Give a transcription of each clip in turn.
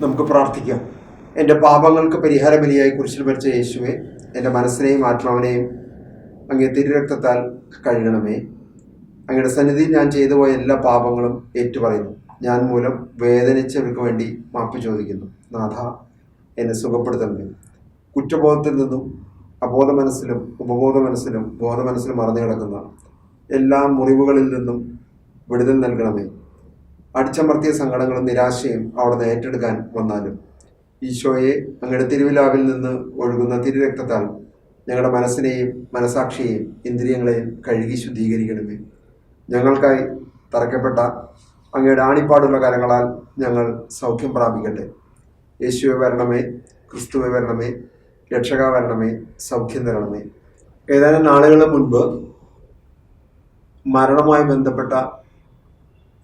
നമുക്ക് പ്രാർത്ഥിക്കാം. എന്റെ പാപങ്ങൾക്ക് പരിഹാര ബലിയായി കുരിശിൽ മരിച്ച യേശുവെ എന്റെ മനസ്സിനെയും ആത്മാവിനെയും അങ്ങേ തിരുരക്തത്താൽ കഴുകണമേ. അങ്ങയുടെ സന്നിധിയിൽ ഞാൻ ചെയ്തു പോയ എല്ലാ പാപങ്ങളും ഏറ്റുപറയുന്നു. ഞാൻ മൂലം വേദനിച്ചവർക്ക് വേണ്ടി മാപ്പ് ചോദിക്കുന്നു. നാഥ എന്നെ സുഖപ്പെടുത്തണമേ. കുറ്റബോധത്തിൽ നിന്നും അബോധ മനസ്സിലും ഉപബോധ മനസ്സിലും ബോധ മനസ്സിലും മറന്നു കിടക്കുന്ന എല്ലാ മുറിവുകളിൽ നിന്നും വിടുതൽ നൽകണമേ. അടിച്ചമർത്തിയ സങ്കടങ്ങളും നിരാശയും അവിടുന്ന് ഏറ്റെടുക്കാൻ വന്നാലും. ഈശോയെ അങ്ങയുടെ തിരുവിലാവിൽ നിന്ന് ഒഴുകുന്ന തിരുരക്തത്താൽ ഞങ്ങളുടെ മനസ്സിനെയും മനസാക്ഷിയെയും ഇന്ദ്രിയങ്ങളെയും കഴുകി ശുദ്ധീകരിക്കണമേ. ഞങ്ങൾക്കായി തറക്കപ്പെട്ട അങ്ങയുടെ ആണിപ്പാടുള്ള കരങ്ങളാൽ ഞങ്ങൾ സൗഖ്യം പ്രാപിക്കട്ടെ. യേശുവെ വരണമേ ക്രിസ്തുവെ വരണമേ രക്ഷക വരണമേ സൗഖ്യം തരണമേ. ഏതാനും നാളുകൾ മുൻപ് മരണവുമായി ബന്ധപ്പെട്ട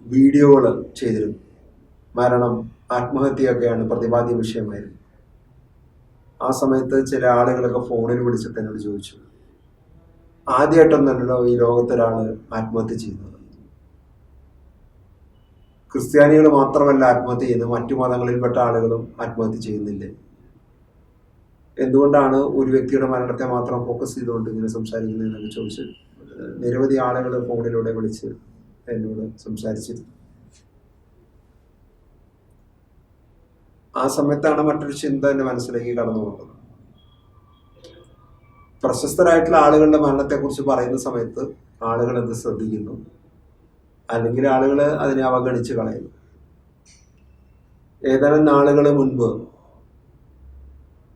വീഡിയോകൾ ചെയ്തിരുന്നു. മരണം ആത്മഹത്യയൊക്കെയാണ് പ്രതിപാദ്യ വിഷയമായിരുന്നു ആ സമയത്ത് ചില ആളുകളൊക്കെ ഫോണിൽ വിളിച്ചിട്ട് എന്നോട് ചോദിച്ചു. ആദ്യമായിട്ടൊന്നല്ലോ ഈ ലോകത്തൊരാൾ ആത്മഹത്യ ചെയ്യുന്നത്. ക്രിസ്ത്യാനികൾ മാത്രമല്ല ആത്മഹത്യ ചെയ്യുന്നത്. മറ്റു മതങ്ങളിൽപ്പെട്ട ആളുകളും ആത്മഹത്യ ചെയ്യുന്നില്ലേ? എന്തുകൊണ്ടാണ് ഒരു വ്യക്തിയുടെ മരണത്തെ മാത്രം ഫോക്കസ് ചെയ്തുകൊണ്ട് ഇങ്ങനെ സംസാരിക്കുന്നതെന്നൊക്കെ ചോദിച്ചു നിരവധി ആളുകൾ ഫോണിലൂടെ വിളിച്ച് എന്നോട് സംസാരിച്ചിരുന്നു ആ സമയത്താണ് മറ്റൊരു ചിന്ത എന്റെ മനസ്സിലേക്ക് കടന്നു വന്നത്. പ്രശസ്തരായിട്ടുള്ള ആളുകളുടെ മരണത്തെക്കുറിച്ച് പറയുന്ന സമയത്ത് ആളുകൾ അത് ശ്രദ്ധിക്കുന്നു? അല്ലെങ്കിൽ ആളുകൾ അതിനെ അവഗണിച്ച് കളയുന്നു? ഏതാനും നാളുകൾ മുൻപ്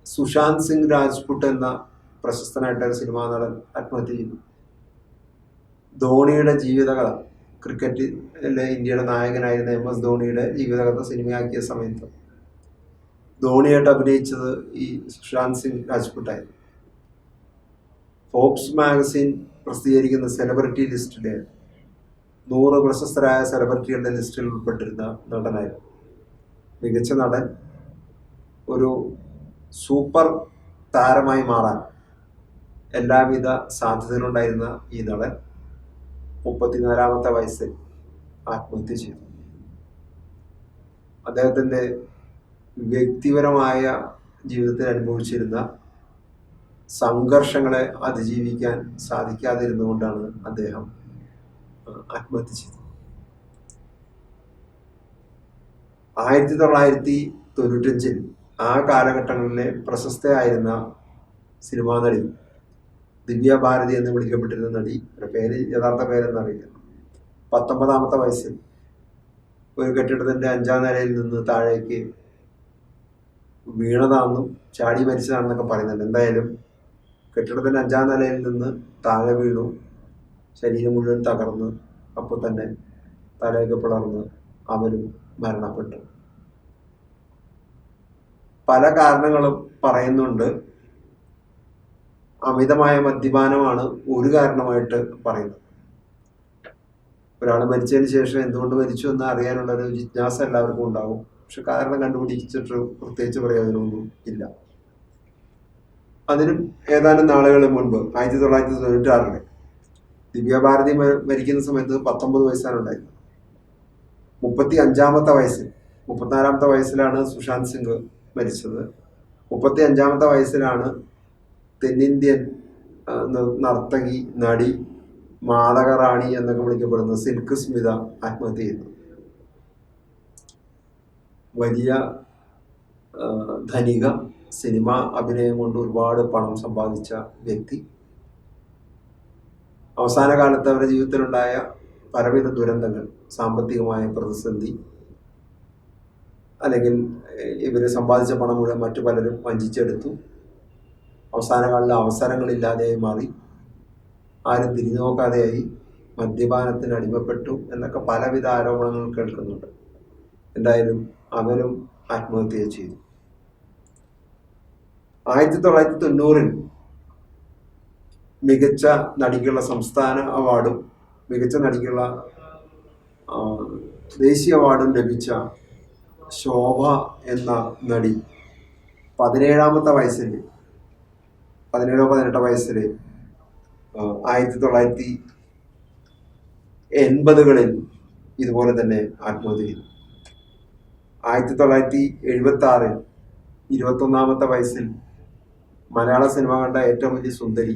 സുശാന്ത് സിംഗ് രാജ്പുട്ട് എന്ന പ്രശസ്തനായിട്ടൊരു സിനിമാ നടൻ ആത്മഹത്യ ചെയ്തു. ധോണിയുടെ ജീവിതകഥ. ക്രിക്കറ്റിലെ ഇന്ത്യയുടെ നായകനായിരുന്ന എം എസ് ധോണിയുടെ ജീവിതകഥ സിനിമയാക്കിയ സമയത്ത് ധോണിയായിട്ട് അഭിനയിച്ചത് ഈ സുശാന്ത് സിംഗ് രാജ്പുട്ടായിരുന്നു. ഫോബ്സ് മാഗസിൻ പ്രസിദ്ധീകരിക്കുന്ന സെലിബ്രിറ്റി ലിസ്റ്റിലെ നൂറ് പ്രശസ്തരായ സെലിബ്രിറ്റികളുടെ ലിസ്റ്റിൽ ഉൾപ്പെട്ടിരുന്ന നടനായിരുന്നു. മികച്ച നടൻ ഒരു സൂപ്പർ താരമായി മാറാൻ എല്ലാവിധ സാധ്യതകളുണ്ടായിരുന്ന ഈ നടൻ മുപ്പത്തിനാലാമത്തെ വയസ്സിൽ ആത്മഹത്യ ചെയ്തു. അദ്ദേഹത്തിന്റെ വ്യക്തിപരമായ ജീവിതത്തിൽ അനുഭവിച്ചിരുന്ന സംഘർഷങ്ങളെ അതിജീവിക്കാൻ സാധിക്കാതിരുന്നുകൊണ്ടാണ് അദ്ദേഹം ആത്മഹത്യ ചെയ്തത്. ആയിരത്തി തൊള്ളായിരത്തി തൊണ്ണൂറ്റഞ്ചിൽ ആ കാലഘട്ടങ്ങളിലെ പ്രശസ്തയായിരുന്ന സിനിമാ നടി ദിവ്യ ഭാരതി എന്ന് വിളിക്കപ്പെട്ടിരുന്ന നടി ഒരു പേര് യഥാർത്ഥ പേരെന്ന് അറിയില്ല പത്തൊമ്പതാമത്തെ വയസ്സിൽ ഒരു കെട്ടിടത്തിന്റെ അഞ്ചാം നിലയിൽ നിന്ന് താഴേക്ക് വീണതാണെന്നും ചാടി മരിച്ചതാണെന്നൊക്കെ പറയുന്നുണ്ട്. എന്തായാലും കെട്ടിടത്തിന്റെ അഞ്ചാം നിലയിൽ നിന്ന് താഴെ വീണു. ശരീരം മുഴുവൻ തകർന്ന് അപ്പോൾ തന്നെ തലയൊക്കെ പിളർന്ന് അവരും മരണപ്പെട്ടു. പല കാരണങ്ങളും പറയുന്നുണ്ട്. അമിതമായ മദ്യപാനമാണ് ഒരു കാരണമായിട്ട് പറയുന്നത്. ഒരാൾ മരിച്ചതിന് ശേഷം എന്തുകൊണ്ട് മരിച്ചു എന്ന് അറിയാനുള്ള ഒരു ജിജ്ഞാസ എല്ലാവർക്കും ഉണ്ടാകും പക്ഷെ കാരണം കണ്ടുപിടിച്ചിട്ട് പ്രത്യേകിച്ച് പ്രയോജനമൊന്നും ഇല്ല. അതിനും ഏതാനും നാളുകൾ മുൻപ് ആയിരത്തി തൊള്ളായിരത്തി തൊണ്ണൂറ്റി ആറിൽ ദിവ്യഭാരതി മരിക്കുന്ന സമയത്ത് പത്തൊമ്പത് വയസ്സാണ് ഉണ്ടായിരുന്നത്. മുപ്പത്തി അഞ്ചാമത്തെ വയസ്സിൽ മുപ്പത്തിനാലാമത്തെ വയസ്സിലാണ് സുശാന്ത് സിംഗ് മരിച്ചത്. മുപ്പത്തി അഞ്ചാമത്തെ വയസ്സിലാണ് തെന്നിന്ത്യൻ നർത്തകി നടി മാതക റാണി എന്നൊക്കെ വിളിക്കപ്പെടുന്ന സിൽക്ക് സ്മിത ആത്മഹത്യ ചെയ്തു വലിയ ധനിക സിനിമ അഭിനയം കൊണ്ട് ഒരുപാട് പണം സമ്പാദിച്ച വ്യക്തി. അവസാന കാലത്ത് അവരുടെ ജീവിതത്തിലുണ്ടായ പലവിധ ദുരന്തങ്ങൾ സാമ്പത്തികമായ പ്രതിസന്ധി അല്ലെങ്കിൽ ഇവരെ സമ്പാദിച്ച പണം മുഴുവൻ മറ്റു പലരും വഞ്ചിച്ചെടുത്തു. അവസാന അവസരങ്ങളില്ലാതെ മാറി. ആരും തിരിഞ്ഞു നോക്കാതെയായി. മദ്യപാനത്തിന് അടിമപ്പെട്ടു എന്നൊക്കെ പലവിധ ആരോപണങ്ങൾ കേൾക്കുന്നുണ്ട്. എന്തായാലും അവരും ആത്മഹത്യ ചെയ്തു. ആയിരത്തി തൊള്ളായിരത്തി തൊണ്ണൂറിൽ മികച്ച നടിക്കുള്ള സംസ്ഥാന അവാർഡും മികച്ച നടിക്കുള്ള ദേശീയ അവാർഡും ലഭിച്ച ശോഭ എന്ന നടി പതിനേഴാമത്തെ വയസ്സിൽ പതിനേഴോ പതിനെട്ടോ വയസ്സിൽ ആയിരത്തി തൊള്ളായിരത്തി എൺപതുകളിൽ ഇതുപോലെ തന്നെ ആത്മഹത്യ ചെയ്തു ആയിരത്തി തൊള്ളായിരത്തി എഴുപത്തി ആറിൽ ഇരുപത്തൊന്നാമത്തെ വയസ്സിൽ മലയാള സിനിമ കണ്ട ഏറ്റവും വലിയ സുന്ദരി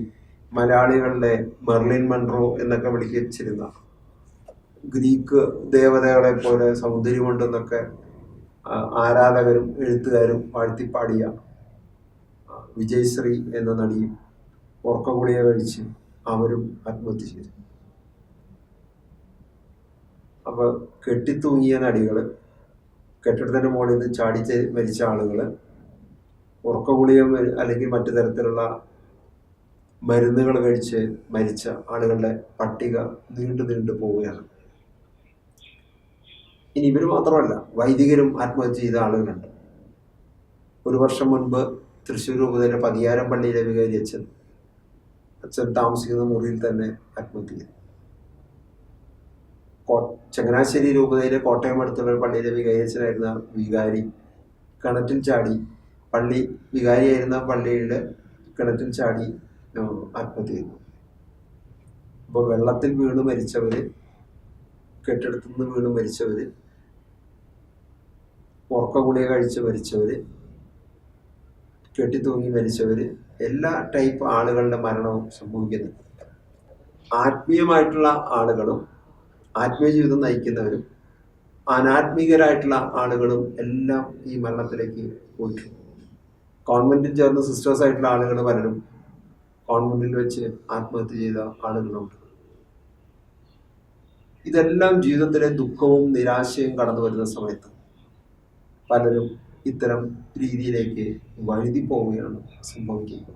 മലയാളികളുടെ മെർലിൻ മൺട്രോ എന്നൊക്കെ വിളിച്ചിരുന്ന ഗ്രീക്ക് ദേവതകളെ പോലെ സൗന്ദര്യമുണ്ടെന്നൊക്കെ ആരാധകരും എഴുത്തുകാരും വാഴ്ത്തിപ്പാടിയ വിജയശ്രീ എന്ന നടിയും ഉറക്കഗുളിക കഴിച്ച് അവരും ആത്മഹത്യ ചെയ്തു. അപ്പൊ കെട്ടിത്തൂങ്ങിയ നടികൾ കെട്ടിടത്തിന്റെ മുകളിൽ നിന്ന് ചാടി മരിച്ച ആളുകൾ ഉറക്കഗുളിക മരു- അല്ലെങ്കിൽ മറ്റു തരത്തിലുള്ള മരുന്നുകൾ കഴിച്ച് മരിച്ച ആളുകളുടെ പട്ടിക നീണ്ടു നീണ്ടു പോവുകയാണ്. ഇനി ഇവർ മാത്രമല്ല വൈദികരും ആത്മഹത്യ ചെയ്ത ആളുകളുണ്ട്. ഒരു വർഷം മുൻപ് തൃശ്ശൂർ രൂപതയിലെ പതിയാരം പള്ളിയിലെ വികാരി അച്ഛൻ. അച്ഛൻ താമസിക്കുന്ന മുറിയിൽ തന്നെ ആത്മഹത്യ. ചങ്ങനാശ്ശേരി രൂപതയിലെ കോട്ടയം അടുത്തുള്ള പള്ളിയിലെ വികാരി അച്ഛനായിരുന്ന വികാരി കിണറ്റിൽ ചാടി പള്ളി വികാരിയായിരുന്ന പള്ളിയുടെ കിണറ്റിൽ ചാടി ആത്മഹത്യ ചെയ്തു. അപ്പോൾ വെള്ളത്തിൽ വീണ് മരിച്ചവര് കെട്ടിടത്തുനിന്ന് വീണ് മരിച്ചവര് ഉറക്ക ഗുളിക കഴിച്ച് മരിച്ചവര് കെട്ടിത്തൂങ്ങി മരിച്ചവർ എല്ലാ ടൈപ്പ് ആളുകളുടെ മരണവും സംഭവിക്കുന്നുണ്ട്. ആത്മീയമായിട്ടുള്ള ആളുകളും ആത്മീയ ജീവിതം നയിക്കുന്നവരും അനാത്മീകരായിട്ടുള്ള ആളുകളും എല്ലാം ഈ മരണത്തിലേക്ക് പോയിട്ടുണ്ട്. കോൺവെന്റിൽ ചേർന്ന സിസ്റ്റേഴ്സ് ആയിട്ടുള്ള ആളുകൾ പലരും കോൺവെന്റിൽ വെച്ച് ആത്മഹത്യ ചെയ്ത ആളുകളുണ്ട്. ഇതെല്ലാം ജീവിതത്തിലെ ദുഃഖവും നിരാശയും കടന്നു വരുന്ന സമയത്ത് പലരും ഇത്തരം രീതിയിലേക്ക് വഴുതി പോവുകയാണ് സംഭവിക്കുന്നത്.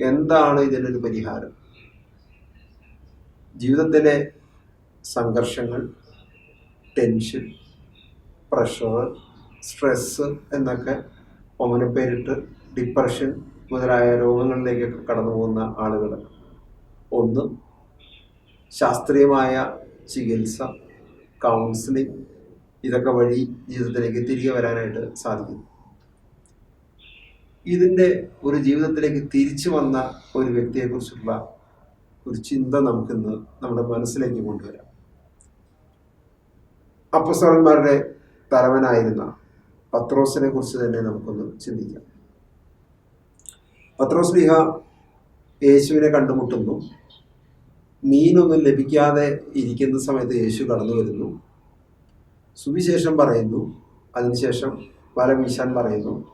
എന്താണ് ഇതിനൊരു പരിഹാരം? ജീവിതത്തിലെ സംഘർഷങ്ങൾ ടെൻഷൻ പ്രഷർ സ്ട്രെസ് എന്നൊക്കെ ഒമനപ്പേരിട്ട് ഡിപ്രഷൻ മുതലായ രോഗങ്ങളിലേക്കൊക്കെ കടന്നു പോകുന്ന ആളുകൾ. ഒന്ന് ശാസ്ത്രീയമായ ചികിത്സ കൗൺസിലിംഗ് ഇതൊക്കെ വഴി ജീവിതത്തിലേക്ക് തിരികെ വരാനായിട്ട് സാധിക്കും. ഇതിന്റെ ഒരു ജീവിതത്തിലേക്ക് തിരിച്ചു വന്ന ഒരു വ്യക്തിയെക്കുറിച്ചുള്ള ഒരു ചിന്ത നമുക്കിന്ന് നമ്മുടെ മനസ്സിലേക്ക് കൊണ്ടുവരാം. അപ്പസ്വരന്മാരുടെ തലവനായിരുന്ന പത്രോസിനെ കുറിച്ച് തന്നെ നമുക്കൊന്ന് ചിന്തിക്കാം. പത്രോസ് ലിഹ യേശുവിനെ കണ്ടുമുട്ടുന്നു. മീനൊന്നും ലഭിക്കാതെ ഇരിക്കുന്ന സമയത്ത് യേശു കടന്നു വരുന്നു സുവിശേഷം പറയുന്നു. അതിനുശേഷം വല വീശാൻ പറയുന്നു.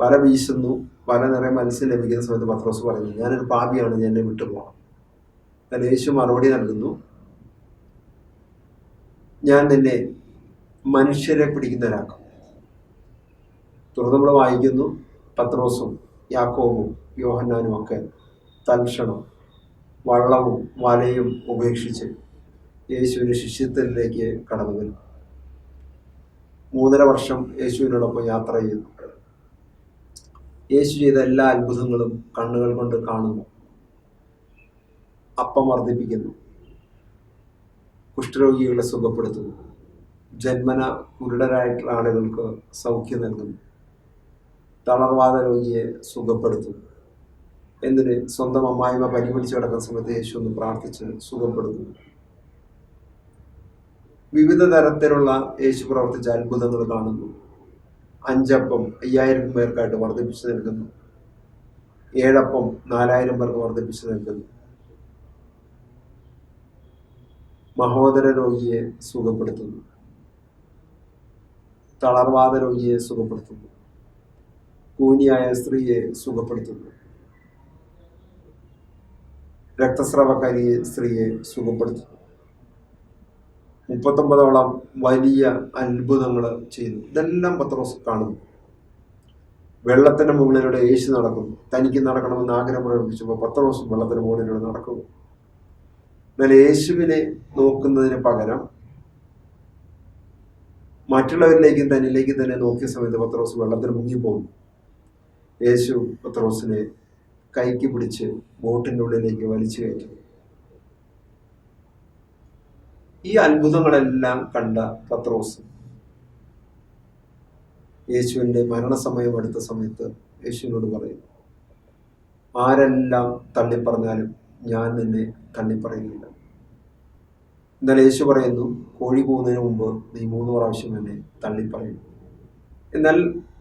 വല വീശുന്നു. വല നിറയെ മനസ്സിൽ ലഭിക്കുന്ന സമയത്ത് പത്രോസ് പറയുന്നു ഞാനൊരു പാപിയാണ് ഞാൻ എന്നെ വിട്ടുപോകണം എന്നാൽ യേശു മറുപടി നൽകുന്നു ഞാൻ നിന്നെ മനുഷ്യരെ പിടിക്കുന്നവരാക്കും. തുടർന്ന് നമ്മൾ വായിക്കുന്നു പത്രോസും യാക്കോവും യോഹന്നാനും ഒക്കെ തൽക്ഷണം വള്ളവും വലയും ഉപേക്ഷിച്ച് യേശുവിന്റെ ശിഷ്യത്വത്തിലേക്ക് കടന്നു വരും. മൂന്നര വർഷം യേശുവിനോടൊപ്പം യാത്ര ചെയ്യുന്നു യേശു ചെയ്ത എല്ലാ അത്ഭുതങ്ങളും കണ്ണുകൾ കൊണ്ട് കാണുന്നു. അപ്പം വർദ്ധിപ്പിക്കുന്നു. കുഷ്ഠരോഗികളെ സുഖപ്പെടുത്തുന്നു. ജന്മന കുരുടരായിട്ടുള്ള ആളുകൾക്ക് സൗഖ്യം നൽകുന്നു. തളർവാദ രോഗിയെ സുഖപ്പെടുത്തുന്നു. എന്തിന് സ്വന്തം അമ്മായിമ പനി കിടക്കുന്ന സമയത്ത് യേശു ഒന്ന് പ്രാർത്ഥിച്ച് സുഖപ്പെടുത്തുന്നു. വിവിധ തരത്തിലുള്ള യേശു പ്രവർത്തിച്ച അത്ഭുതങ്ങൾ കാണുന്നു. അഞ്ചപ്പം അയ്യായിരം പേർക്കായിട്ട് വർദ്ധിപ്പിച്ചു നൽകുന്നു. ഏഴപ്പം നാലായിരം പേർക്ക് വർദ്ധിപ്പിച്ചു നൽകുന്നു. മഹോദര രോഗിയെ സുഖപ്പെടുത്തുന്നു. തളർവാദ രോഗിയെ സുഖപ്പെടുത്തുന്നു. കൂനിയായ സ്ത്രീയെ സുഖപ്പെടുത്തുന്നു. രക്തസ്രാവക്കാരിയെ സ്ത്രീയെ സുഖപ്പെടുത്തുന്നു. മുപ്പത്തൊമ്പതോളം വലിയ അത്ഭുതങ്ങൾ ചെയ്തു ഇതെല്ലാം പത്രോസ് കാണുന്നു. വെള്ളത്തിന്റെ മുകളിലൂടെ യേശു നടക്കുന്നു. തനിക്ക് നടക്കണമെന്ന് ആഗ്രഹം പ്രകടിപ്പിച്ചപ്പോൾ പത്രോസും വെള്ളത്തിന് മുകളിലൂടെ നടക്കുന്നു. എന്നാൽ യേശുവിനെ നോക്കുന്നതിന് പകരം മറ്റുള്ളവരിലേക്കും തന്നിലേക്കും തന്നെ നോക്കിയ സമയത്ത് പത്രോസ് വെള്ളത്തിൽ മുങ്ങിപ്പോകുന്നു. യേശു പത്രോസിനെ കൈക്ക് പിടിച്ച് ബോട്ടിന്റെ ഉള്ളിലേക്ക് വലിച്ചു കയറ്റി ഈ അത്ഭുതങ്ങളെല്ലാം കണ്ട പത്രോസ് യേശുവിന്റെ മരണസമയം അടുത്ത സമയത്ത് യേശുവിനോട് പറയുന്നു ആരെല്ലാം തള്ളിപ്പറഞ്ഞാലും ഞാൻ നിന്നെ തള്ളിപ്പറയുകയില്ല. എന്നാൽ യേശു പറയുന്നു കോഴി പോകുന്നതിന് മുമ്പ് നീ മൂന്ന് പ്രാവശ്യം എന്നെ തള്ളിപ്പറയും. എന്നാൽ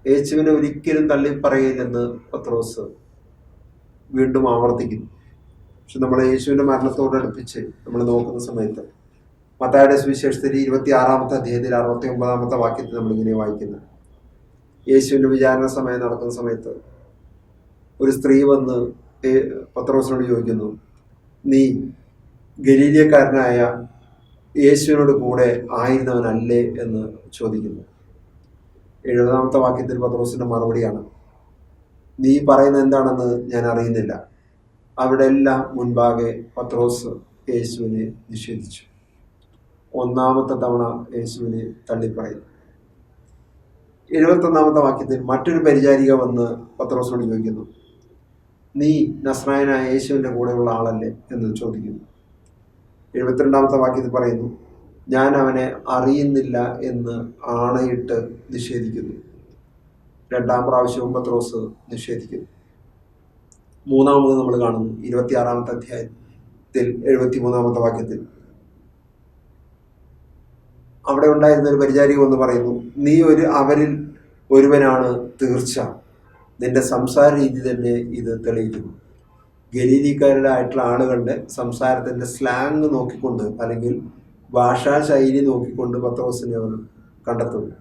യേശുവിനെ ഒരിക്കലും തള്ളിപ്പറയില്ലെന്ന് പത്രോസ് വീണ്ടും ആവർത്തിക്കുന്നു. പക്ഷെ നമ്മൾ യേശുവിന്റെ മരണത്തോടടുപ്പിച്ച് നമ്മൾ നോക്കുന്ന സമയത്ത് മത്തായുടെ സുവിശേഷത്തിൽ ഇരുപത്തി ആറാമത്തെ അധ്യായത്തിൽ അറുപത്തി ഒമ്പതാമത്തെ വാക്യത്തിൽ നമ്മളിങ്ങനെ വായിക്കുന്നത് യേശുവിന്റെ വിചാരണ സമയം നടക്കുന്ന സമയത്ത് ഒരു സ്ത്രീ വന്ന് പത്രോസിനോട് ചോദിക്കുന്നു നീ ഗലീലിയക്കാരനായ യേശുവിനോട് കൂടെ ആയിരുന്നവനല്ലേ? എന്ന് ചോദിക്കുന്നു. എഴുപതാമത്തെ വാക്യത്തിൽ പത്രോസിന്റെ മറുപടിയാണ് നീ പറയുന്നത് എന്താണെന്ന് ഞാൻ അറിയുന്നില്ല. അവിടെ എല്ലാം മുൻപാകെ പത്രോസ് യേശുവിനെ നിഷേധിച്ചു. ഒന്നാമത്തെ തവണ യേശുവിനെ തള്ളിപ്പറയുന്നു എഴുപത്തൊന്നാമത്തെ വാക്യത്തിൽ മറ്റൊരു പരിചാരിക വന്ന് പത്രോസിനോട് ചോദിക്കുന്നു നീ നസ്രായനായ യേശുവിന്റെ കൂടെയുള്ള ആളല്ലേ? എന്ന് ചോദിക്കുന്നു. എഴുപത്തിരണ്ടാമത്തെ വാക്യത്തിൽ പറയുന്നു ഞാൻ അവനെ അറിയുന്നില്ല എന്ന് ആണയിട്ട് നിഷേധിക്കുന്നു. രണ്ടാം പ്രാവശ്യവും പത്രോസ് നിഷേധിക്കുന്നു. മൂന്നാമത് നമ്മൾ കാണുന്നു ഇരുപത്തിയാറാമത്തെ അധ്യായത്തിൽ എഴുപത്തി മൂന്നാമത്തെ വാക്യത്തിൽ അവിടെ ഉണ്ടായിരുന്ന ഒരു പരിചാരിക ഒന്ന് പറയുന്നു നീ ഒരു അവരിൽ ഒരുവനാണ് തീർച്ച. നിന്റെ സംസാര രീതി തന്നെ ഇത് തെളിയിക്കുന്നു. ഗലീലിക്കാരിലായിട്ടുള്ള ആളുകളുടെ സംസാരത്തിന്റെ സ്ലാങ് നോക്കിക്കൊണ്ട് അല്ലെങ്കിൽ ഭാഷാ ശൈലി നോക്കിക്കൊണ്ട് പത്രോസിനെ അവർ കണ്ടെത്തുന്നു.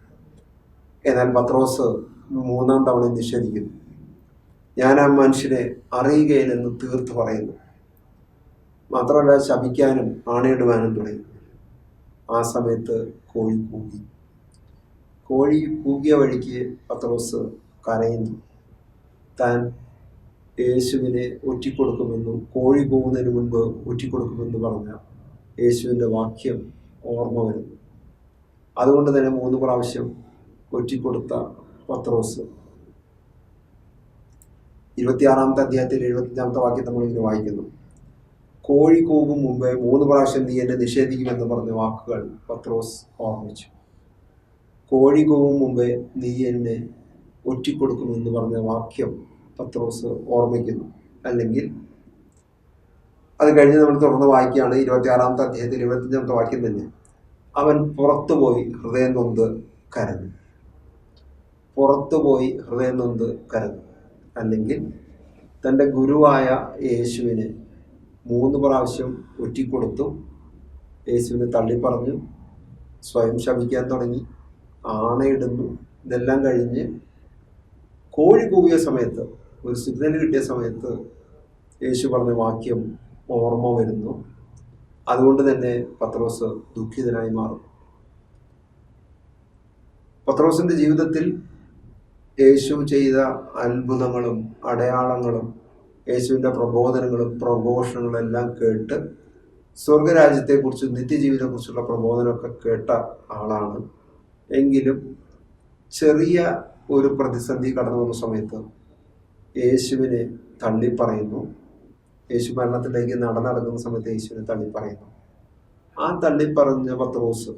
എന്നാൽ പത്രോസ് മൂന്നാം തവണ നിഷേധിക്കുന്നു. ഞാൻ ആ മനുഷ്യനെ അറിയുകയില്ലെന്ന് തീർത്ത് പറയുന്നു. മാത്രമല്ല ശപിക്കാനും ആണയിടുവാനും തുടങ്ങി. ആ സമയത്ത് കോഴി കൂകി. കോഴി കൂകിയ വഴിക്ക് പത്രോസ് കരയുന്നു. താൻ യേശുവിനെ ഒറ്റിക്കൊടുക്കുമെന്നും കോഴി പോകുന്നതിന് മുൻപ് ഒറ്റിക്കൊടുക്കുമെന്ന് പറഞ്ഞ യേശുവിന്റെ വാക്യം ഓർമ്മ വരുന്നു. അതുകൊണ്ട് തന്നെ മൂന്ന് പ്രാവശ്യം ഒറ്റിക്കൊടുത്ത പത്രോസ്. ഇരുപത്തിയാറാമത്തെ അധ്യായത്തിൽ എഴുപത്തിയഞ്ചാമത്തെ വാക്യം നമ്മളിങ്ങനെ വായിക്കുന്നു. കോഴി കൂകും മുമ്പേ മൂന്ന് പ്രാവശ്യം നീ എന്നെ നിഷേധിക്കുമെന്ന് പറഞ്ഞ വാക്കുകൾ പത്രോസ് ഓർമ്മിച്ചു. കോഴി കൂകും മുമ്പേ നീ എന്നെ ഒറ്റിക്കൊടുക്കുമെന്ന് പറഞ്ഞ വാക്യം പത്രോസ് ഓർമ്മിക്കുന്നു. അല്ലെങ്കിൽ അത് കഴിഞ്ഞ് നമ്മൾ തുറന്ന് വായിക്കുകയാണ് ഇരുപത്തിയാറാമത്തെ അധ്യായത്തിൽ ഇരുപത്തിയഞ്ചാമത്തെ വാക്യം തന്നെ. അവൻ പുറത്തുപോയി ഹൃദയം നൊന്ത് കരഞ്ഞു. പുറത്തുപോയി ഹൃദയം നൊന്ത് കരഞ്ഞു. അല്ലെങ്കിൽ തന്റെ ഗുരുവായ യേശുവിനെ മൂന്ന് പ്രാവശ്യം ഒറ്റിക്കൊടുത്തു യേശുവിനെ തള്ളിപ്പറഞ്ഞു സ്വയം ശപിക്കാൻ തുടങ്ങി ആണയിടുന്നു. ഇതെല്ലാം കഴിഞ്ഞ് കോഴി കൂവിയ സമയത്ത് ഒരു സിഗ്നൽ കിട്ടിയ സമയത്ത് യേശു പറഞ്ഞ വാക്യം ഓർമ്മ വരുന്നു. അതുകൊണ്ട് തന്നെ പത്രോസ് ദുഃഖിതനായി മാറും. പത്രോസിന്റെ ജീവിതത്തിൽ യേശു ചെയ്ത അത്ഭുതങ്ങളും അടയാളങ്ങളും യേശുവിന്റെ പ്രബോധനങ്ങളും പ്രഘോഷണങ്ങളും എല്ലാം കേട്ട് സ്വർഗരാജ്യത്തെക്കുറിച്ച് നിത്യജീവിതത്തെക്കുറിച്ചുള്ള പ്രബോധനമൊക്കെ കേട്ട ആളാണ്. എങ്കിലും ചെറിയ ഒരു പ്രതിസന്ധി കടന്നു വന്ന സമയത്ത് യേശുവിനെ തള്ളിപ്പറയുന്നു. യേശു മരണത്തിലേക്ക് നടന്നടക്കുന്ന സമയത്ത് യേശുവിനെ തള്ളിപ്പറയുന്നു. ആ തള്ളിപ്പറഞ്ഞ പത്രോസ്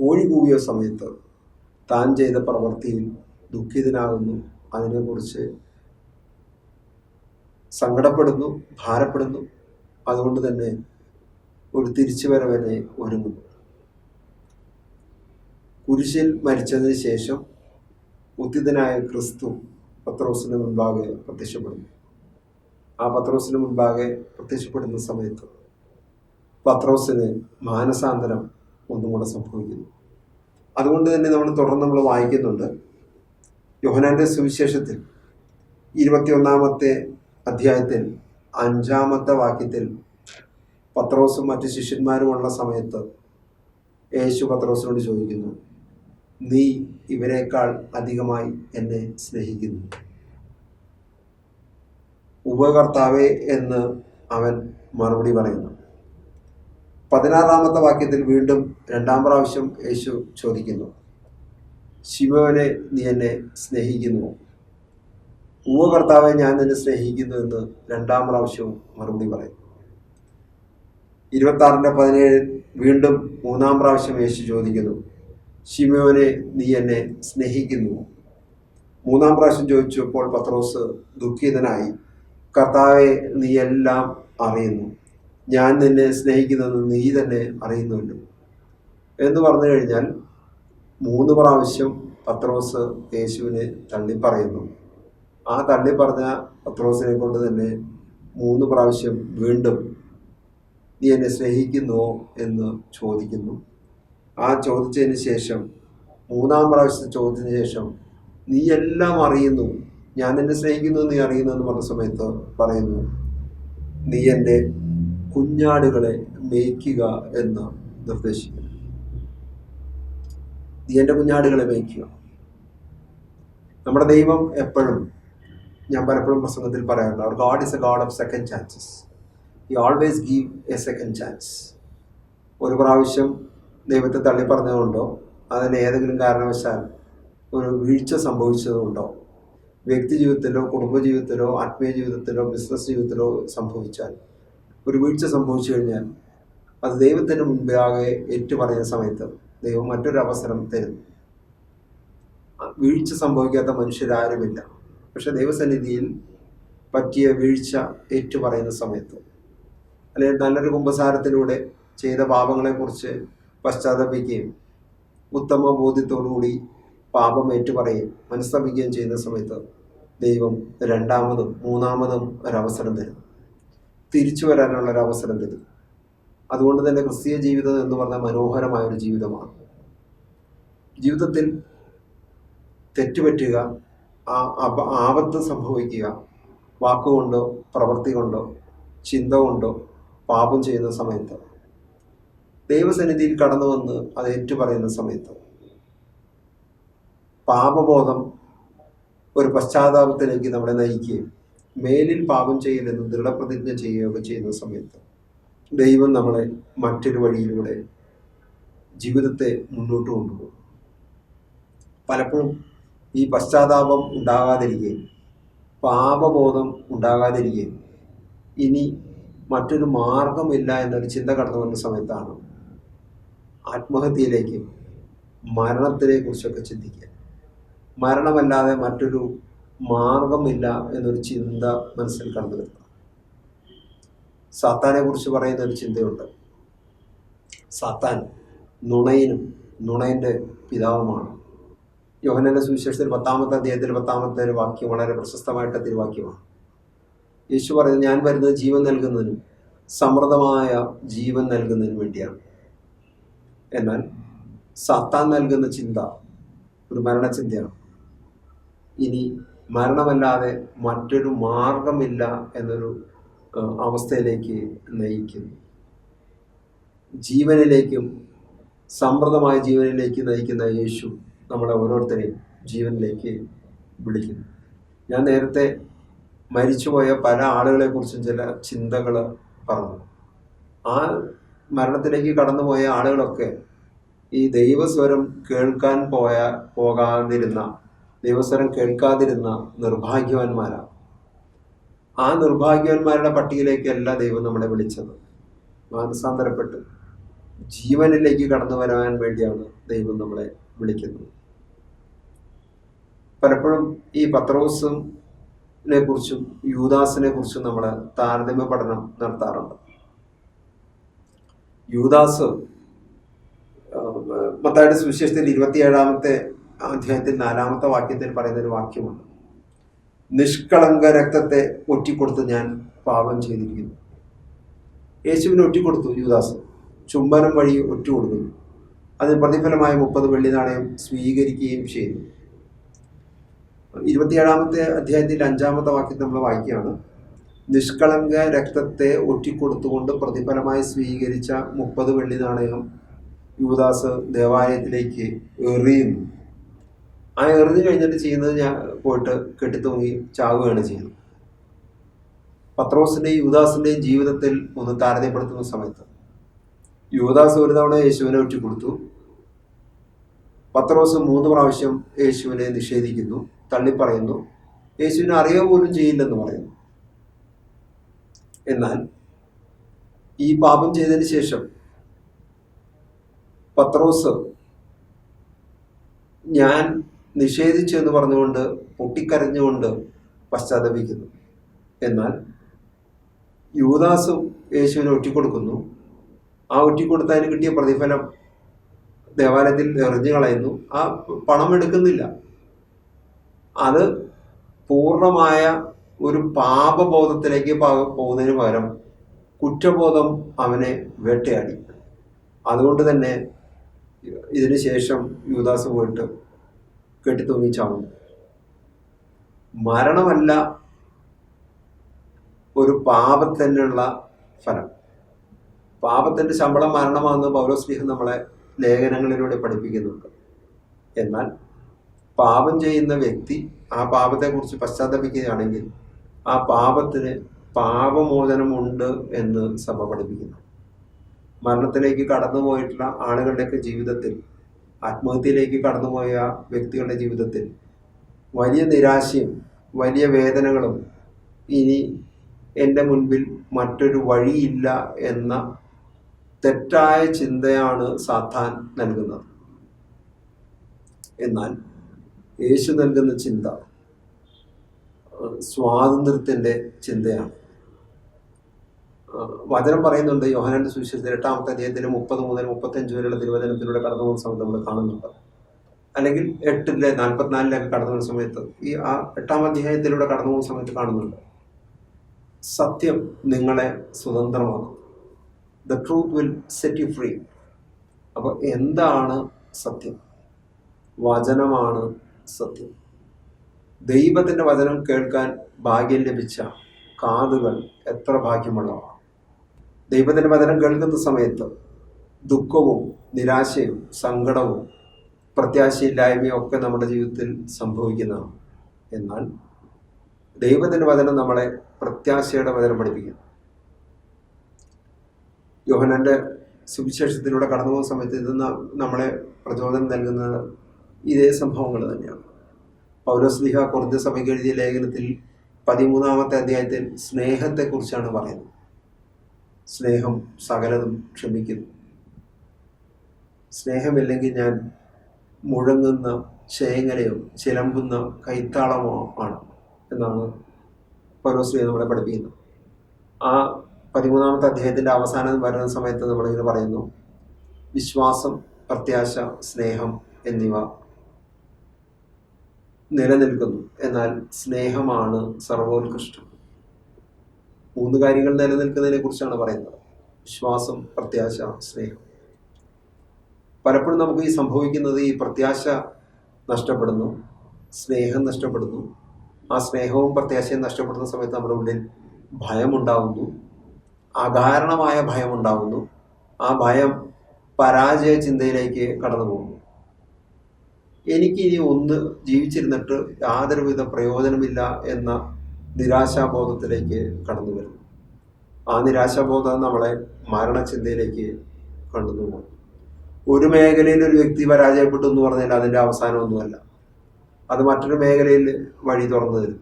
കോഴി കൂവിയ സമയത്ത് താൻ ചെയ്ത പ്രവൃത്തിയിൽ ദുഃഖിതനാകുന്നു. അതിനെക്കുറിച്ച് സങ്കടപ്പെടുന്നു ഭാരപ്പെടുന്നു. അതുകൊണ്ട് തന്നെ ഒരു തിരിച്ചു വരവനെ ഒരുങ്ങുന്നു. കുരിശിൽ മരിച്ചതിന് ശേഷം ഉദ്ധിതനായ ക്രിസ്തു പത്രോസിന് മുൻപാകെ പ്രത്യക്ഷപ്പെടുന്നു. ആ പത്രോസിന് മുൻപാകെ പ്രത്യക്ഷപ്പെടുന്ന സമയത്ത് പത്രോസിന് മാനസാന്തരം ഒന്നും കൂടെ സംഭവിക്കുന്നു. അതുകൊണ്ട് തന്നെ നമ്മൾ തുടർന്ന് നമ്മൾ വായിക്കുന്നുണ്ട്. യോഹനാന്റെ സുവിശേഷത്തിൽ ഇരുപത്തിയൊന്നാമത്തെ അധ്യായത്തിൽ അഞ്ചാമത്തെ വാക്യത്തിൽ പത്രോസും മറ്റ് ശിഷ്യന്മാരുമുള്ള സമയത്ത് യേശു പത്രോസിനോട് ചോദിക്കുന്നു നീ ഇവരെക്കാൾ അധികമായി എന്നെ സ്നേഹിക്കുന്നു. ഉപകർത്താവേ എന്ന് അവൻ മറുപടി പറയുന്നു. പതിനാറാമത്തെ വാക്യത്തിൽ വീണ്ടും രണ്ടാം പ്രാവശ്യം യേശു ചോദിക്കുന്നു ശിവനെ നീ എന്നെ സ്നേഹിക്കുന്നു ഉപകർത്താവെ ഞാൻ നിന്നെ സ്നേഹിക്കുന്നു എന്ന് രണ്ടാം പ്രാവശ്യവും മറുപടി പറയും. ഇരുപത്തി ആറിന്റെ പതിനേഴ് വീണ്ടും മൂന്നാം പ്രാവശ്യം യേശു ചോദിക്കുന്നു ശിമയോനെ നീ എന്നെ സ്നേഹിക്കുന്നു? മൂന്നാം പ്രാവശ്യം ചോദിച്ചപ്പോൾ പത്രോസ് ദുഃഖിതനായി കർത്താവെ നീ എല്ലാം അറിയുന്നു. ഞാൻ നിന്നെ സ്നേഹിക്കുന്നതെന്ന് നീ തന്നെ അറിയുന്നുണ്ട് എന്ന് പറഞ്ഞു കഴിഞ്ഞാൽ മൂന്ന് പ്രാവശ്യം പത്രോസ് യേശുവിനെ തള്ളി പറയുന്നു ആ തള്ളി പറഞ്ഞ പത്രോസിനെ കൊണ്ട് തന്നെ മൂന്ന് പ്രാവശ്യം വീണ്ടും നീ എന്നെ സ്നേഹിക്കുന്നുവോ എന്ന് ചോദിക്കുന്നു. ആ ചോദിച്ചതിന് ശേഷം മൂന്നാം പ്രാവശ്യം ചോദിച്ചതിന് ശേഷം നീ എല്ലാം അറിയുന്നു. ഞാൻ എന്നെ സ്നേഹിക്കുന്നു നീ അറിയുന്നു എന്ന് പറഞ്ഞ സമയത്ത് പറയുന്നു നീ എന്റെ കുഞ്ഞാടുകളെ മേയ്ക്കുക എന്ന് നിർദ്ദേശിക്കുന്നു. നീ എന്റെ കുഞ്ഞാടുകളെ മേയ്ക്കുക. നമ്മുടെ ദൈവം എപ്പോഴും ഞാൻ പലപ്പോഴും പ്രസംഗത്തിൽ പറയാറുണ്ട് അവർ god is a god of second chances he always give a second chance ഒരു പ്രാവശ്യം ദൈവത്തെ തള്ളി പറഞ്ഞതുകൊണ്ടോ അതിന് ഏതെങ്കിലും കാരണവശാൽ ഒരു വീഴ്ച സംഭവിച്ചതുകൊണ്ടോ വ്യക്തി ജീവിതത്തിലോ കുടുംബ ജീവിതത്തിലോ ആത്മീയ ജീവിതത്തിലോ ബിസിനസ് ജീവിതത്തിലോ സംഭവിച്ചാൽ ഒരു വീഴ്ച സംഭവിച്ചു കഴിഞ്ഞാൽ അത് ദൈവത്തിന് മുൻപാകെ ഏറ്റുപറയുന്ന സമയത്ത് ദൈവം മറ്റൊരു അവസരം തരുന്നു വീഴ്ച സംഭവിക്കാത്ത മനുഷ്യരാരുമില്ല. പക്ഷെ ദൈവസന്നിധിയിൽ പറ്റിയ വീഴ്ച ഏറ്റുപറയുന്ന സമയത്ത് അല്ലെങ്കിൽ നല്ലൊരു കുമ്പസാരത്തിലൂടെ ചെയ്ത പാപങ്ങളെക്കുറിച്ച് പശ്ചാത്തപിക്കുകയും ഉത്തമ ബോധ്യത്തോടുകൂടി പാപം ഏറ്റുപറയുകയും മനസ്തപിക്കുകയും ചെയ്യുന്ന സമയത്ത് ദൈവം രണ്ടാമതും മൂന്നാമതും ഒരവസരം തരും. തിരിച്ചു വരാനുള്ള ഒരു അവസരം തരും. അതുകൊണ്ട് തന്നെ ക്രിസ്തീയ ജീവിതം എന്ന് പറഞ്ഞാൽ മനോഹരമായ ഒരു ജീവിതമാണ്. ജീവിതത്തിൽ തെറ്റുപറ്റുക ആപത്ത് സംഭവിക്കുക. വാക്കുകൊണ്ടോ പ്രവൃത്തി കൊണ്ടോ ചിന്ത കൊണ്ടോ പാപം ചെയ്യുന്ന സമയത്ത്. ദൈവസന്നിധിയിൽ കടന്നു വന്ന് അത് ഏറ്റുപറയുന്ന സമയത്ത്. പാപബോധം ഒരു പശ്ചാത്താപത്തിലേക്ക് നമ്മളെ നയിക്കുകയും മേലിൽ പാപം ചെയ്യലെന്ന് ദൃഢപ്രതിജ്ഞ ചെയ്യുകയൊക്കെ ചെയ്യുന്ന സമയത്ത് ദൈവം നമ്മളെ മറ്റൊരു വഴിയിലൂടെ ജീവിതത്തെ മുന്നോട്ട് കൊണ്ടുപോകും. പലപ്പോഴും ഈ പശ്ചാത്താപം ഉണ്ടാകാതിരിക്കുകയും പാപബോധം ഉണ്ടാകാതിരിക്കുകയും ഇനി മറ്റൊരു മാർഗമില്ല എന്നൊരു ചിന്ത കടന്നു വരുന്ന സമയത്താണ് ആത്മഹത്യയിലേക്ക് മരണത്തിനെ കുറിച്ചൊക്കെ ചിന്തിക്കുക. മരണമല്ലാതെ മറ്റൊരു മാർഗമില്ല എന്നൊരു ചിന്ത മനസ്സിൽ കടന്നു വരുന്നത് സാത്താനെ കുറിച്ച് പറയുന്ന ഒരു ചിന്തയുണ്ട്. സാത്താൻ നുണയനും നുണയന്റെ പിതാവുമാണ്. യോഹനന്റെ സുവിശേഷത്തിൽ പത്താമത്തെ അധ്യായത്തിൽ പത്താമത്തെ ഒരു വാക്യം വളരെ പ്രശസ്തമായിട്ട് തിരുവാക്യമാണ്. യേശു പറയുന്നത് ഞാൻ വരുന്നത് ജീവൻ നൽകുന്നതിനും സമൃദ്ധമായ ജീവൻ നൽകുന്നതിനും വേണ്ടിയാണ്. എന്നാൽ സത്താൻ നൽകുന്ന ചിന്ത ഒരു മരണചിന്തയാണ്. ഇനി മരണമല്ലാതെ മറ്റൊരു മാർഗമില്ല എന്നൊരു അവസ്ഥയിലേക്ക് നയിക്കുന്നു. ജീവനിലേക്കും സമൃദ്ധമായ ജീവനിലേക്ക് നയിക്കുന്ന യേശു നമ്മളെ ഓരോരുത്തരെയും ജീവനിലേക്ക് വിളിക്കുന്നു. ഞാൻ നേരത്തെ മരിച്ചുപോയ പല ആളുകളെക്കുറിച്ചും ചില ചിന്തകൾ പറഞ്ഞു. ആ മരണത്തിലേക്ക് കടന്നുപോയ ആളുകളൊക്കെ ഈ ദൈവസ്വരം കേൾക്കാൻ പോയ പോകാതിരുന്ന ദൈവസ്വരം കേൾക്കാതിരുന്ന നിർഭാഗ്യവാന്മാരാണ് ആ നിർഭാഗ്യവാന്മാരുടെ പട്ടികയിലേക്കല്ല ദൈവം നമ്മളെ വിളിച്ചത്. മാനസാന്തരപ്പെട്ട് ജീവനിലേക്ക് കടന്നു വരാൻ വേണ്ടിയാണ് ദൈവം നമ്മളെ വിളിക്കുന്നത്. പലപ്പോഴും ഈ പത്രോസിനെ കുറിച്ചും യൂദാസിനെ കുറിച്ചും നമ്മൾ താരതമ്യ പഠനം നടത്താറുണ്ട്. യൂദാസ് മത്തായുടെ സുവിശേഷത്തിൽ ഇരുപത്തിയേഴാമത്തെ അധ്യായത്തിൽ നാലാമത്തെ വാക്യത്തിൽ പറയുന്ന ഒരു വാക്യമുണ്ട്. നിഷ്കളങ്ക രക്തത്തെ ഒറ്റിക്കൊടുത്ത് ഞാൻ പാപം ചെയ്തിരിക്കുന്നു. യേശുവിനെ ഒറ്റിക്കൊടുത്തു യൂദാസ്. ചുംബനം വഴി ഒറ്റുകൊടുക്കുന്നു. അതിന് പ്രതിഫലമായ മുപ്പത് വെള്ളി നാണയം സ്വീകരിക്കുകയും ചെയ്തു. ഇരുപത്തിയേഴാമത്തെ അധ്യായത്തിൽ അഞ്ചാമത്തെ വാക്യം നമ്മൾ വായിക്കുകയാണ്. നിഷ്കളങ്ക രക്തത്തെ ഒറ്റിക്കൊടുത്തുകൊണ്ട് പ്രതിഫലമായി സ്വീകരിച്ച മുപ്പത് വെള്ളി നാണയം യുവദാസ് ദേവാലയത്തിലേക്ക് എറിയുന്നു. ആ എറിഞ്ഞു കഴിഞ്ഞിട്ട് ചെയ്യുന്നത് ഞാൻ പോയിട്ട് കെട്ടിത്തൂങ്ങി ചാവുകയാണ് ചെയ്യുന്നത്. പത്രോസിന്റെയും യുവദാസിന്റെയും ജീവിതത്തിൽ ഒന്ന് താരതമ്യപ്പെടുത്തുന്ന സമയത്ത് യുവദാസ് ഒരു തവണ യേശുവിനെ ഒറ്റിക്കൊടുത്തു പത്രോസ് മൂന്ന് പ്രാവശ്യം യേശുവിനെ നിഷേധിക്കുന്നു. തള്ളിപ്പറയുന്നു. യേശുവിനെ അറിയുക പോലും ചെയ്യില്ലെന്ന് പറയുന്നു. എന്നാൽ ഈ പാപം ചെയ്തതിന് ശേഷം പത്രോസ് ഞാൻ നിഷേധിച്ചു എന്ന് പറഞ്ഞുകൊണ്ട് പൊട്ടിക്കരഞ്ഞുകൊണ്ട് പശ്ചാത്തപിക്കുന്നു. എന്നാൽ യുവദാസും യേശുവിനെ ഒറ്റിക്കൊടുക്കുന്നു. ആ ഒറ്റിക്കൊടുത്തതിന് കിട്ടിയ പ്രതിഫലം ദേവാലയത്തിൽ എറിഞ്ഞു കളയുന്നു ആ പണം എടുക്കുന്നില്ല. അത് പൂർണമായ ഒരു പാപബോധത്തിലേക്ക് പോകുന്നതിന് പകരം കുറ്റബോധം അവനെ വേട്ടയാടി. അതുകൊണ്ട് തന്നെ ഇതിന് ശേഷം യുവദാസ് പോയിട്ട് കെട്ടിത്തൂങ്ങി ചാവുന്നു. മരണമല്ല ഒരു പാപത്തിനുള്ള ഫലം. പാപത്തിന്റെ ശമ്പളം മരണമാണെന്ന് പൗരസ്നേഹം നമ്മളെ ലേഖനങ്ങളിലൂടെ പഠിപ്പിക്കുന്നുണ്ട്. എന്നാൽ പാപം ചെയ്യുന്ന വ്യക്തി ആ പാപത്തെക്കുറിച്ച് പശ്ചാത്തപിക്കുകയാണെങ്കിൽ ആ പാപത്തിന് പാപമോചനമുണ്ട് എന്ന് സഭ പഠിപ്പിക്കുന്നു. മരണത്തിലേക്ക് കടന്നുപോയിട്ടുള്ള ആളുകളുടെയൊക്കെ ജീവിതത്തിൽ ആത്മഹത്യയിലേക്ക് കടന്നുപോയ വ്യക്തികളുടെ ജീവിതത്തിൽ വലിയ നിരാശയും വലിയ വേദനകളും ഇനി എന്റെ മുൻപിൽ മറ്റൊരു വഴിയില്ല എന്ന തെറ്റായ ചിന്തയാണ് സാത്താൻ നൽകുന്നത്. എന്നാൽ യേശു നൽകുന്ന ചിന്ത സ്വാതന്ത്ര്യത്തിന്റെ ചിന്തയാണ്. വചനം പറയുന്നുണ്ട് യോഹനാന്റെ സുവിശേഷത്തിൽ എട്ടാമത്തെ അധ്യയത്തിന് മുപ്പത് മുതൽ മുപ്പത്തഞ്ച് വരെയുള്ള തിരുവചനത്തിലൂടെ കടന്നു പോകുന്ന സമയത്ത് നമ്മൾ കാണുന്നുണ്ട്. അല്ലെങ്കിൽ എട്ടിലെ നാൽപ്പത്തിനാലിലൊക്കെ കടന്നു പോകുന്ന സമയത്ത് ഈ ആ എട്ടാം അധ്യായത്തിലൂടെ കടന്നു പോകുന്ന സമയത്ത് കാണുന്നുണ്ട്. സത്യം നിങ്ങളെ സ്വതന്ത്രമാക്കും the truth will set you free അപ്പോൾ എന്താണ് സത്യം? വചനമാണ് സത്യം. ദൈവത്തിന്റെ വചനം കേൾക്കാൻ ഭാഗ്യം ലഭിച്ച കാതുകൾ എത്ര ഭാഗ്യമുള്ളതാണ് ദൈവത്തിന്റെ വചനം കേൾക്കുന്ന സമയത്ത് ദുഃഖവും നിരാശയും സങ്കടവും പ്രത്യാശയില്ലായ്മയും ഒക്കെ നമ്മുടെ ജീവിതത്തിൽ സംഭവിക്കുന്നതാണ്. എന്നാൽ ദൈവത്തിന്റെ വചനം നമ്മളെ പ്രത്യാശയുടെ വചനം പഠിപ്പിക്കുന്നു. യോഹനന്റെ സുവിശേഷത്തിലൂടെ കടന്നു പോകുന്ന സമയത്ത് ഇത് നമ്മളെ പ്രചോദനം നൽകുന്നത്? ഇതേ സംഭവങ്ങൾ തന്നെയാണ്. പൗരസ്ലിഹ കുറഞ്ഞ സഭയ്ക്ക് എഴുതിയ ലേഖനത്തിൽ പതിമൂന്നാമത്തെ അധ്യായത്തിൽ സ്നേഹത്തെക്കുറിച്ചാണ് പറയുന്നത്. സ്നേഹം സകലതും ക്ഷമിക്കുന്നു. സ്നേഹമില്ലെങ്കിൽ ഞാൻ മുഴങ്ങുന്ന ചേങ്ങലയോ ചിലമ്പുന്ന കൈത്താളമോ ആണ് എന്നാണ് പൗരസ്ലിഹ നമ്മളെ പഠിപ്പിക്കുന്നത്. ആ പതിമൂന്നാമത്തെ അധ്യായത്തിന്റെ അവസാനം വരുന്ന സമയത്ത് നമ്മളിങ്ങനെ പറയുന്നു വിശ്വാസം പ്രത്യാശ സ്നേഹം എന്നിവ നിലനിൽക്കുന്നു. എന്നാൽ സ്നേഹമാണ് സർവോത്കൃഷ്ടം. മൂന്ന് കാര്യങ്ങൾ നിലനിൽക്കുന്നതിനെ കുറിച്ചാണ് പറയുന്നത്. വിശ്വാസം പ്രത്യാശ സ്നേഹം. പലപ്പോഴും നമുക്ക് ഈ സംഭവിക്കുന്നത് ഈ പ്രത്യാശ നഷ്ടപ്പെടുന്നു സ്നേഹം നഷ്ടപ്പെടുന്നു. ആ സ്നേഹവും പ്രത്യാശയും നഷ്ടപ്പെടുന്ന സമയത്ത് നമ്മുടെ ഉള്ളിൽ ഭയമുണ്ടാവുന്നു. അകാരണമായ ഭയമുണ്ടാവുന്നു. ആ ഭയം പരാജയ ചിന്തയിലേക്ക് കടന്നു പോകുന്നു എനിക്ക് ഇനി ഒന്ന് ജീവിച്ചിരുന്നിട്ട് യാതൊരുവിധ പ്രയോജനമില്ല എന്ന നിരാശാബോധത്തിലേക്ക് കടന്നു വരുന്നു. ആ നിരാശാബോധം നമ്മളെ മരണചിന്തയിലേക്ക് കടന്നു ഒരു മേഖലയിൽ ഒരു വ്യക്തി പരാജയപ്പെട്ടു എന്ന് പറഞ്ഞാൽ അതിന്റെ അവസാനമൊന്നുമല്ല. അത് മറ്റൊരു മേഖലയിൽ വഴി തുറന്നു തരും.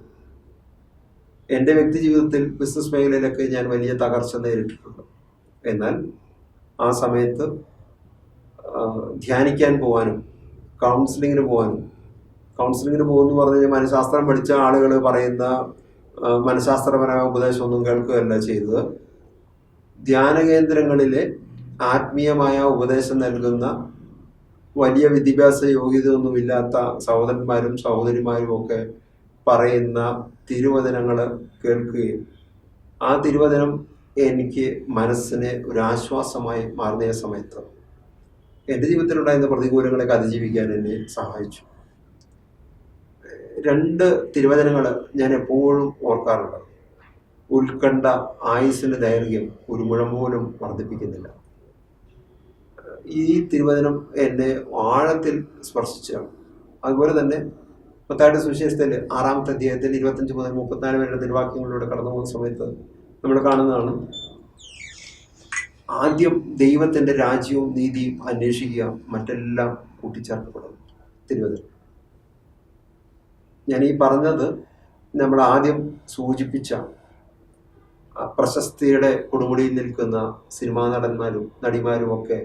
എന്റെ വ്യക്തി ജീവിതത്തിൽ ബിസിനസ് മേഖലയിലൊക്കെ ഞാൻ വലിയ തകർച്ച നേരിട്ടിട്ടുണ്ട്. എന്നാൽ ആ സമയത്ത് ധ്യാനിക്കാൻ പോകാനും കൗൺസിലിങ്ങിന് പോകാനും കൗൺസിലിങ്ങിന് പോകുന്നു പറഞ്ഞു കഴിഞ്ഞാൽ മനഃശാസ്ത്രം പഠിച്ച ആളുകൾ പറയുന്ന മനഃശാസ്ത്രപരമായ ഉപദേശമൊന്നും കേൾക്കുകയല്ല ചെയ്തത്. ധ്യാന കേന്ദ്രങ്ങളിലെ ആത്മീയമായ ഉപദേശം നൽകുന്ന വലിയ വിദ്യാഭ്യാസ യോഗ്യതയൊന്നുമില്ലാത്ത സഹോദരന്മാരും സഹോദരിമാരും ഒക്കെ പറയുന്ന തിരുവചനങ്ങൾ കേൾക്കുകയും ആ തിരുവചനം എനിക്ക് മനസ്സിനെ ഒരു ആശ്വാസമായി മാറുന്ന സമയത്ത് എന്റെ ജീവിതത്തിലുണ്ടായിരുന്ന പ്രതികൂലങ്ങളൊക്കെ അതിജീവിക്കാൻ എന്നെ സഹായിച്ചു. രണ്ട് തിരുവചനങ്ങൾ ഞാൻ എപ്പോഴും ഓർക്കാറുണ്ട്. ഉത്കണ്ഠ ആയുസിന്റെ ദൈർഘ്യം ഒരു മുഴം പോലും വർദ്ധിപ്പിക്കുന്നില്ല. ഈ തിരുവചനം എന്നെ ആഴത്തിൽ സ്പർശിച്ചാണ്. അതുപോലെ തന്നെ പത്തായിട്ട് സുവിശേഷത്തിൽ ആറാമത്തെ അധ്യായത്തിൽ ഇരുപത്തഞ്ച് മുതൽ മുപ്പത്തിനാല് വരെയുള്ള തിരുവാക്യങ്ങളിലൂടെ കടന്നു പോകുന്ന സമയത്ത് നമ്മൾ കാണുന്നതാണ് ആദ്യം ദൈവത്തിന്റെ രാജ്യവും നീതിയും അന്വേഷിക്കുക മറ്റെല്ലാം കൂട്ടിച്ചേർക്കപ്പെടും. തിരുവനന്തപുരം ഞാൻ ഈ പറഞ്ഞത് നമ്മൾ ആദ്യം സൂചിപ്പിച്ച പ്രശസ്തിയുടെ കൊടുമുടിയിൽ നിൽക്കുന്ന സിനിമാ നടന്മാരും നടിമാരും ഒക്കെ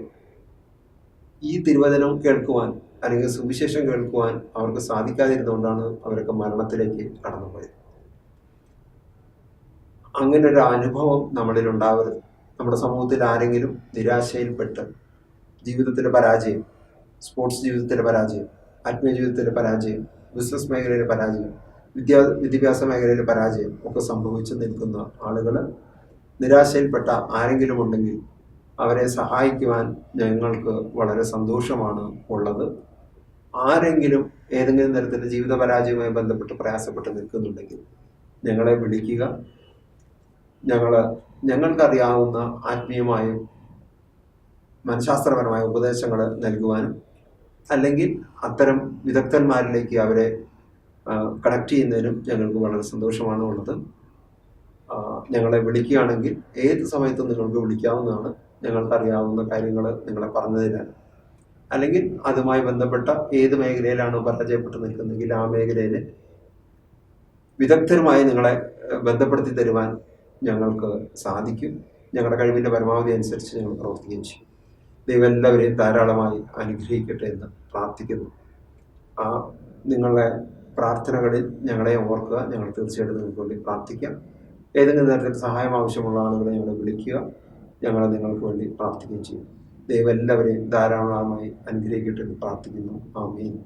ഈ തിരുവചനം കേൾക്കുവാൻ അല്ലെങ്കിൽ സുവിശേഷം കേൾക്കുവാൻ അവർക്ക് സാധിക്കാതിരുന്നുകൊണ്ടാണ് അവരൊക്കെ മരണത്തിലേക്ക് കടന്നുപോയത്. അങ്ങനെ ഒരു അനുഭവം നമ്മളിൽ ഉണ്ടാവരുത്. നമ്മുടെ സമൂഹത്തിൽ ആരെങ്കിലും നിരാശയിൽപ്പെട്ട് ജീവിതത്തിലെ പരാജയം സ്പോർട്സ് ജീവിതത്തിലെ പരാജയം ആത്മീയ ജീവിതത്തിലെ പരാജയം ബിസിനസ് മേഖലയിലെ പരാജയം വിദ്യാ വിദ്യാഭ്യാസ മേഖലയിലെ പരാജയം ഒക്കെ സംഭവിച്ചു നിൽക്കുന്ന ആളുകൾ നിരാശയിൽപ്പെട്ട ആരെങ്കിലും ഉണ്ടെങ്കിൽ അവരെ സഹായിക്കുവാൻ ഞങ്ങൾക്ക് വളരെ സന്തോഷമാണ് ഉള്ളത്. ആരെങ്കിലും ഏതെങ്കിലും തരത്തിൽ ജീവിത പരാജയവുമായി ബന്ധപ്പെട്ട് പ്രയാസപ്പെട്ട് നിൽക്കുന്നുണ്ടെങ്കിൽ ഞങ്ങളെ വിളിക്കുക. ഞങ്ങൾ ഞങ്ങൾക്കറിയാവുന്ന ആത്മീയമായും മനഃശാസ്ത്രപരമായ ഉപദേശങ്ങൾ നൽകുവാനും അല്ലെങ്കിൽ അത്തരം വിദഗ്ധന്മാരിലേക്ക് അവരെ കണക്ട് ചെയ്യുന്നതിനും ഞങ്ങൾക്ക് വളരെ സന്തോഷമാണ് ഉള്ളത്. ഞങ്ങളെ വിളിക്കുകയാണെങ്കിൽ ഏത് സമയത്തും നിങ്ങൾക്ക് വിളിക്കാവുന്നതാണ്. ഞങ്ങൾക്കറിയാവുന്ന കാര്യങ്ങൾ നിങ്ങളെ പറഞ്ഞു തരാൻ. അല്ലെങ്കിൽ അതുമായി ബന്ധപ്പെട്ട ഏത് മേഖലയിലാണോ പരാജയപ്പെട്ട് നിൽക്കുന്നതെങ്കിൽ ആ മേഖലയിൽ വിദഗ്ധരുമായി നിങ്ങളെ ബന്ധപ്പെടുത്തി തരുവാൻ ഞങ്ങൾക്ക് സാധിക്കും. ഞങ്ങളുടെ കഴിവിന്റെ പരമാവധി അനുസരിച്ച് ഞങ്ങൾ പ്രവർത്തിക്കുകയും ചെയ്യും. ദൈവം എല്ലാവരെയും ധാരാളമായി അനുഗ്രഹിക്കട്ടെ എന്ന് പ്രാർത്ഥിക്കുന്നു. ആ നിങ്ങളുടെ പ്രാർത്ഥനകളിൽ ഞങ്ങളെ ഓർക്കുക. ഞങ്ങൾ തീർച്ചയായിട്ടും നിങ്ങൾക്ക് വേണ്ടി പ്രാർത്ഥിക്കാം. ഏതെങ്കിലും തരത്തിൽ സഹായം ആവശ്യമുള്ള ആളുകളെ ഞങ്ങളെ വിളിക്കുക. ഞങ്ങൾ നിങ്ങൾക്ക് വേണ്ടി പ്രാർത്ഥിക്കുകയും ചെയ്യും. ദൈവം എല്ലാവരെയും ധാരാളമായി അനുഗ്രഹിക്കട്ടെ എന്ന് പ്രാർത്ഥിക്കുന്നു. ആമീൻ.